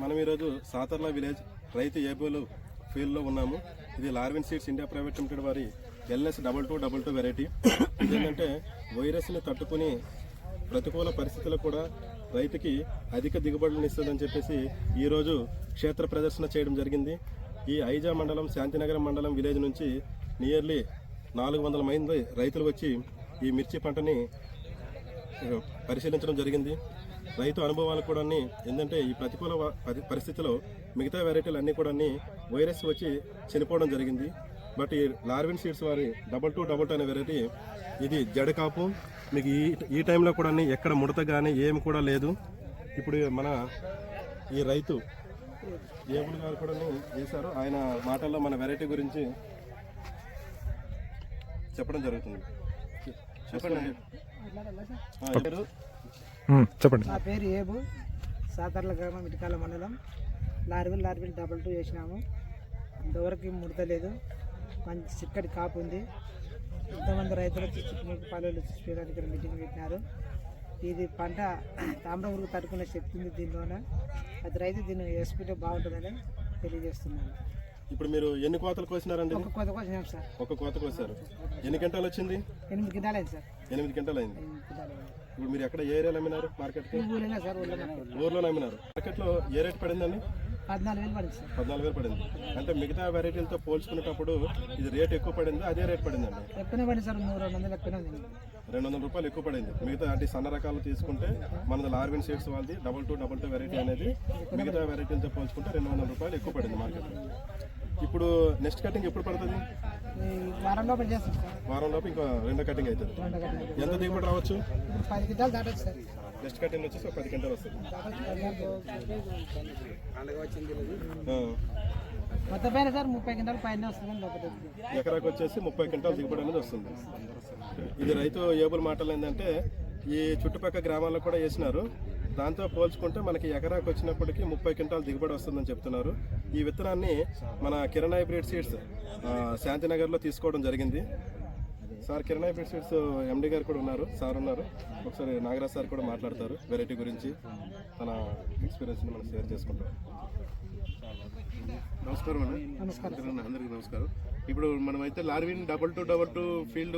మనం ఈరోజు సాతర్ల విలేజ్ రైతు ఏబోలు ఫీల్డ్లో ఉన్నాము. ఇది Larvin seeds India private limited వారి LS double two double two variety. ఏంటంటే వైరస్ని తట్టుకుని ప్రతికూల పరిస్థితుల్లో కూడా రైతుకి అధిక దిగుబడులను ఇస్తుందని చెప్పేసి ఈరోజు క్షేత్ర ప్రదర్శన చేయడం జరిగింది. ఈ ఐజా మండలం శాంతినగరం మండలం విలేజ్ నుంచి నియర్లీ నాలుగు వందల మంది రైతులు వచ్చి ఈ మిర్చి పంటని పరిశీలించడం జరిగింది. రైతు అనుభవాలు కూడా ఏంటంటే ఈ ప్రతికూల పరిస్థితిలో మిగతా వెరైటీలు అన్నీ కూడా వైరస్ వచ్చి చనిపోవడం జరిగింది. బట్ ఈ లార్విన్ సీడ్స్ వారి డబల్ టూ డబల్ టూ అనే వెరైటీ ఇది జడ కాపు. మీకు ఈ ఈ టైంలో కూడా ఎక్కడ ముడత కానీ ఏమి కూడా లేదు. ఇప్పుడు మన ఈ రైతు ఏబుల్ గారు కూడా చేశారు. ఆయన మాటల్లో మన వెరైటీ గురించి చెప్పడం జరుగుతుంది. చెప్పండి. చెప్పండి. నా పేరు ఏబు సాతర్ల గ్రామం ఇటుకాల మండలం. లార్విల్ లార్విల్ డబల్ టూ వేసినాము. ఇంతవరకు ముడతలేదు. మంచి చిక్కటి కాపు ఉంది. ఇంతమంది రైతులు వచ్చి చిక్కుమీకు పల్లెలు చూపించడానికి ఇక్కడ మీటింగ్ పెట్టినారు. ఇది పంట తామ్ర పురుగు తట్టుకునే శక్తి ఉంది దీనిలోన అది రైతు దీన్ని వేసుకుంటే బాగుంటుందని తెలియజేస్తున్నాను. ఇప్పుడు మీరు ఎన్ని కోతలు కోసినారండి ఒక కొత్త వచ్చినాం సార్. ఒక కోత కోసారు. ఎన్ని గంటలు వచ్చింది? ఎనిమిది గిన్నెలు అయింది సార్. ఎనిమిది గంటలు అయింది ఇప్పుడు మీరు ఎక్కడ ఏ ఏరియాలో అమ్మినారు మార్కెట్కి? ఈ ఊరిలో అమ్మినారు. మార్కెట్లో ఏ రేట్ పడిందండి? పద్నాలుగు వేలు పడింది సార్. పద్నాలుగు వేలు పడింది. అంటే మిగతా వెరైటీలతో పోల్చుకునేటప్పుడు ఇది రేట్ ఎక్కువ పడింది? అదే రేట్ పడిందండి. ఎక్కువనే పడింది సార్ మూడు రెండు వందలు ఎక్కువనే ఉంది రెండు వందల రూపాయలు ఎక్కువ పడింది. మిగతా అంటే సన్న రకాలు తీసుకుంటే మనది లార్విన్ సీడ్స్ వాళ్ళది double two double two variety అనేది మిగతా వెరైటీలతో పోల్చుకుంటే రెండు వందల రూపాయలు ఎక్కువ పడింది మార్కెట్లో. ఇప్పుడు నెక్స్ట్ కటింగ్ ఎప్పుడు పడుతుంది? వారం లోపల చేస్తాం సార్. వారం లోపు ఇంకా రెండో కటింగ్ అవుతుంది రెండు ఎంత దిగుబడి రావచ్చు? ఇప్పుడు పది గిట్టాలు దాటచ్చు సార్. నెక్స్ట్ కటింగ్ వచ్చేసి ఒక పది గంటలు వస్తుంది. ఆ. మొత్తం పైన సార్ ముప్పై గింటలు పైన వస్తుందని లోపల ఎకరాకు వచ్చేసి ముప్పై క్వింటాల్ దిగుబడి అనేది వస్తుంది. ఇది రైతు ఏబుల్ మాటలు ఏంటంటే ఈ చుట్టుపక్కల గ్రామాల్లో కూడా వేసినారు. దాంతో పోల్చుకుంటే మనకి ఎకరాకు వచ్చినప్పటికీ ముప్పై క్వింటాల్ దిగుబడి వస్తుందని చెప్తున్నారు. ఈ విత్తనాన్ని మన కిరణ్ హైబ్రిడ్ సీడ్స్ శాంతినగర్లో తీసుకోవడం జరిగింది. Sir Kiran hybrid seeds MD garu కూడా ఉన్నారు. సార్ ఉన్నారు. ఒకసారి నాగరాజ్ సార్ కూడా మాట్లాడతారు వెరైటీ గురించి. తన ఎక్స్పీరియన్స్ని మనం షేర్ చేసుకుంటాం. నమస్కారం అండి నమస్కారం. అందరికీ- అందరికీ నమస్కారం. ఇప్పుడు మనమైతే Larvin double two double two field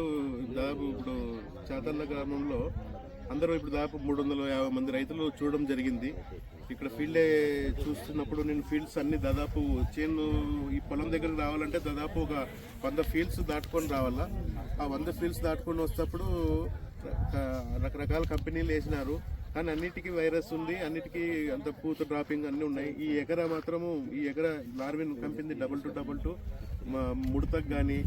దాదాపు ఇప్పుడు చాతల్ల గ్రామంలో అందరూ ఇప్పుడు దాదాపు మూడు వందల యాభై మంది రైతులు చూడడం జరిగింది. ఇక్కడ ఫీల్డ్ చూస్తున్నప్పుడు నేను ఫీల్డ్స్ అన్ని దాదాపు చేను ఈ పొలం దగ్గరకు రావాలంటే దాదాపు ఒక వంద ఫీల్డ్స్ దాటుకొని రావాలా. ఆ వంద ఫీల్డ్స్ దాటుకొని వస్తప్పుడు రకరకాల కంపెనీలు వేసినారు కానీ అన్నిటికీ వైరస్ ఉంది అన్నిటికీ అంత పూత డ్రాపింగ్ అన్నీ ఉన్నాయి. ఈ ఎకరా మాత్రము ఈ ఎకరా Larvin company double two double two ముడతకు కానీ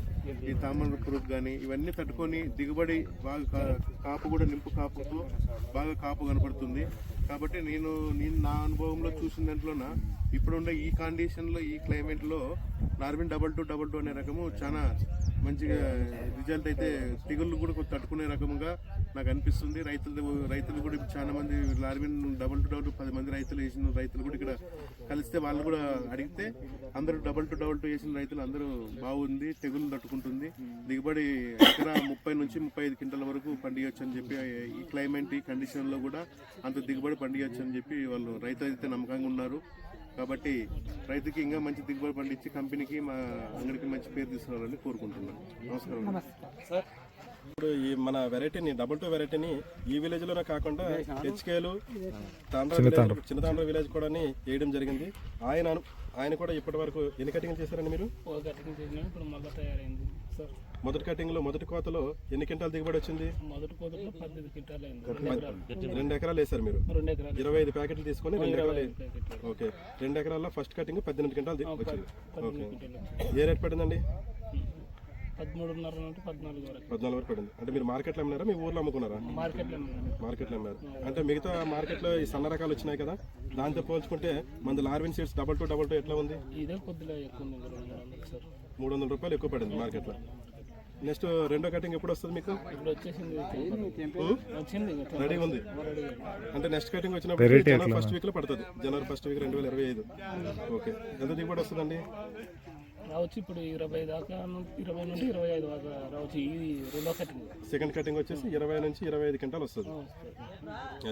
ఈ తామర పురుగు కానీ ఇవన్నీ తట్టుకొని దిగుబడి బాగా కా- కాపు కూడా నింపు కాపుతో బాగా కాపు కనపడుతుంది. కాబట్టి నేను నేను నా అనుభవంలో చూసిన దాంట్లోన ఇప్పుడున్న ఈ కండిషన్లో ఈ క్లైమేట్లో నార్మిన్ డబల్ టూ డబల్ టూ అనే రకము చాలా మంచిగా రిజల్ట్ అయితే తెగుళ్ళు కూడా కొంచెం తట్టుకునే రకముగా నాకు అనిపిస్తుంది. రైతులు రైతులు కూడా చాలా మంది లార్విన్ డబల్ టు డబల్ పది మంది రైతులు వేసిన రైతులు కూడా ఇక్కడ కలిస్తే వాళ్ళు కూడా అడిగితే అందరూ డబల్ టు డబల్ టూ వేసిన రైతులు అందరూ బాగుంది తెగులు తట్టుకుంటుంది. దిగుబడి ఎక్కడ ముప్పై నుంచి ముప్పై ఐదు క్వింటల వరకు పండియొచ్చు అని చెప్పి ఈ క్లైమేట్ ఈ కండిషన్లో కూడా అంత దిగుబడి పండియొచ్చు అని చెప్పి వాళ్ళు రైతు అయితే నమ్మకంగా ఉన్నారు. కాబట్టి రైతుకి ఇంకా మంచి దిగుబడి పండించి కంపెనీకి మా అంగడికి మంచి పేరు తీసుకురావాలని కోరుకుంటున్నాను. నమస్కారం. నమస్తే ఇప్పుడు ఈ మన వెరైటీని డబుల్ టూ వెరైటీని ఈ విలేజ్లోనే కాకుండా హెచ్కేలు తాండ్ర విలేజ్ చిన్న తాండ్ర విలేజ్ కూడా వేయడం జరిగింది. ఆయన ఆయన కూడా ఇప్పటి వరకు ఎన్ని కటింగ్ చేశారండి మీరు? ఒక కటింగ్ చేసినా ఇప్పుడు మళ్ళీ తయారైంది. సార్ మొదటి కటింగ్లో మొదటి కోతలో ఎన్ని క్వింటాల్ దిగుబడి వచ్చింది? మొదటి కోతలో పద్దెనిమిది క్వింటాలు అయింది రెండు ఎకరాలు. వేశారు మీరు? రెండు ఎకరాలు. ఇరవై ఐదు ప్యాకెట్లు తీసుకొని రెండు ఎకరాలు. ఓకే. రెండు ఎకరాల్లో ఫస్ట్ కటింగ్ పద్దెనిమిది క్వింటాల్ వచ్చింది. ఓకే. ఏ రేట్ పడిందండి? పదమూడున్నర నుండి పద్నాలుగు వరకు. పద్నాలుగు వరకు పడింది. అంటే మీరు మార్కెట్లో అమ్మినారా? మీ ఊర్లో అమ్ముకున్నారా? మార్కెట్లో. మార్కెట్లో అమ్మారు. అంటే మిగతా మార్కెట్లో ఈ సన్న రకాలు వచ్చినాయి కదా దాంతో పోల్చుకుంటే మన Larvin seeds double two double two ఎట్లా ఉంది? ఇదే కొద్దిగా ఎక్కువ మూడు వందల రూపాయలు ఎక్కువ పడింది మార్కెట్లో. నెక్స్ట్ రెండో కటింగ్ ఎప్పుడు వస్తుంది మీకు? రెడీ ఉంది. అంటే నెక్స్ట్ కటింగ్ వచ్చినప్పుడు జనవరి ఫస్ట్ వీక్లో పడుతుంది. జనవరి ఫస్ట్ వీక్ రెండు వేల ఇరవై ఐదు. ఓకే. ఎంత దిగుబడి వస్తుందండి? రావచ్చు. ఇప్పుడు ఇరవై దాకా ఇరవై నుండి ఇరవై ఐదు దాకా రావచ్చు. ఇది రెండో కటింగ్. సెకండ్ కటింగ్ వచ్చేసి ఇరవై నుంచి ఇరవై ఐదు క్వింటాల్ వస్తుంది.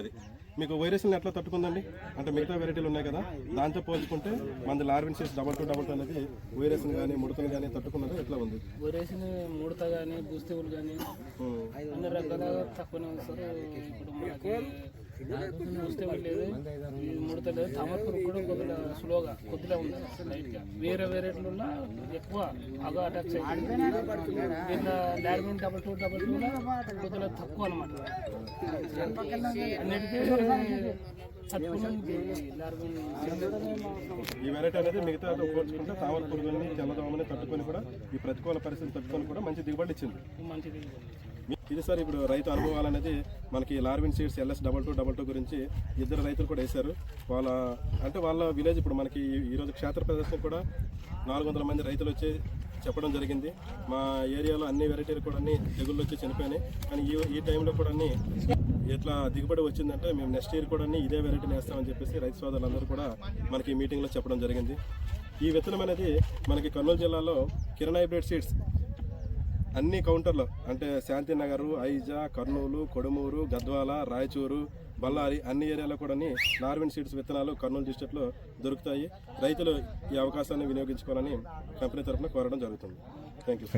అది. మీకు వైరస్ని ఎట్లా తట్టుకుందండి? అంటే మిగతా వెరైటీలు ఉన్నాయి కదా దాంతో పోల్చుకుంటే మన Larvin seeds double two double two అనేది వైరస్ని కానీ ముడతలు కానీ తట్టుకున్నది ఎట్లా ఉంది? వరేసిన ముడత కానీ బూస్తేవులు కానీ. అన్ని రకాల తక్కువనే ఉంది సార్. ఇప్పుడు మనకి లేదు ఈ ముడత లేదు తామరపురు కూడా కొద్దిగా స్లోగా కొద్దిగా ఉంది లైట్గా వేరే వేరేట్లు ఉన్నా ఎక్కువ బాగా అటాక్ దీంట్లో Larvin double two double two కొద్దిగా తక్కువ అనమాట ఈ వెరైటీ అనేది మిగతా పోల్చుకుంటే తామర పురుగులని తెల్లదోమని తట్టుకొని కూడా ఈ ప్రతికూల పరిస్థితి తట్టుకొని కూడా మంచి దిగుబడి ఇచ్చింది మంచిది ఇది సార్ ఇప్పుడు రైతు అనుభవాలు అనేది మనకి Larvin seeds LS double two double two గురించి ఇద్దరు రైతులు కూడా వేశారు. వాళ్ళ అంటే వాళ్ళ విలేజ్ ఇప్పుడు మనకి ఈరోజు క్షేత్ర ప్రదర్శన కూడా నాలుగు వందల మంది రైతులు వచ్చి చెప్పడం జరిగింది. మా ఏరియాలో అన్ని వెరైటీలు కూడా అన్ని తెగుళ్ళు వచ్చి చనిపోయినాయి. కానీ ఈ ఈ టైంలో కూడా అన్ని ఎట్లా దిగుబడి వచ్చిందంటే మేము నెక్స్ట్ ఇయర్ కూడా అన్ని ఇదే వెరైటీని వేస్తామని చెప్పేసి రైతు సోదరులందరూ కూడా మనకి మీటింగ్లో చెప్పడం జరిగింది. ఈ విత్తనం అనేది మనకి కర్నూలు జిల్లాలో కిరణ్ హైబ్రిడ్ సీడ్స్ అన్ని కౌంటర్లు అంటే శాంతినగర్ ఐజా కర్నూలు కొడుమూరు గద్వాల రాయచూరు బళ్ళారి అన్ని ఏరియాలో కూడా నార్విన్ సీడ్స్ విత్తనాలు కర్నూలు డిస్ట్రిక్ట్లో దొరుకుతాయి. రైతులు ఈ అవకాశాన్ని వినియోగించుకోవాలని కంపెనీ తరఫున కోరడం జరుగుతుంది. Thank you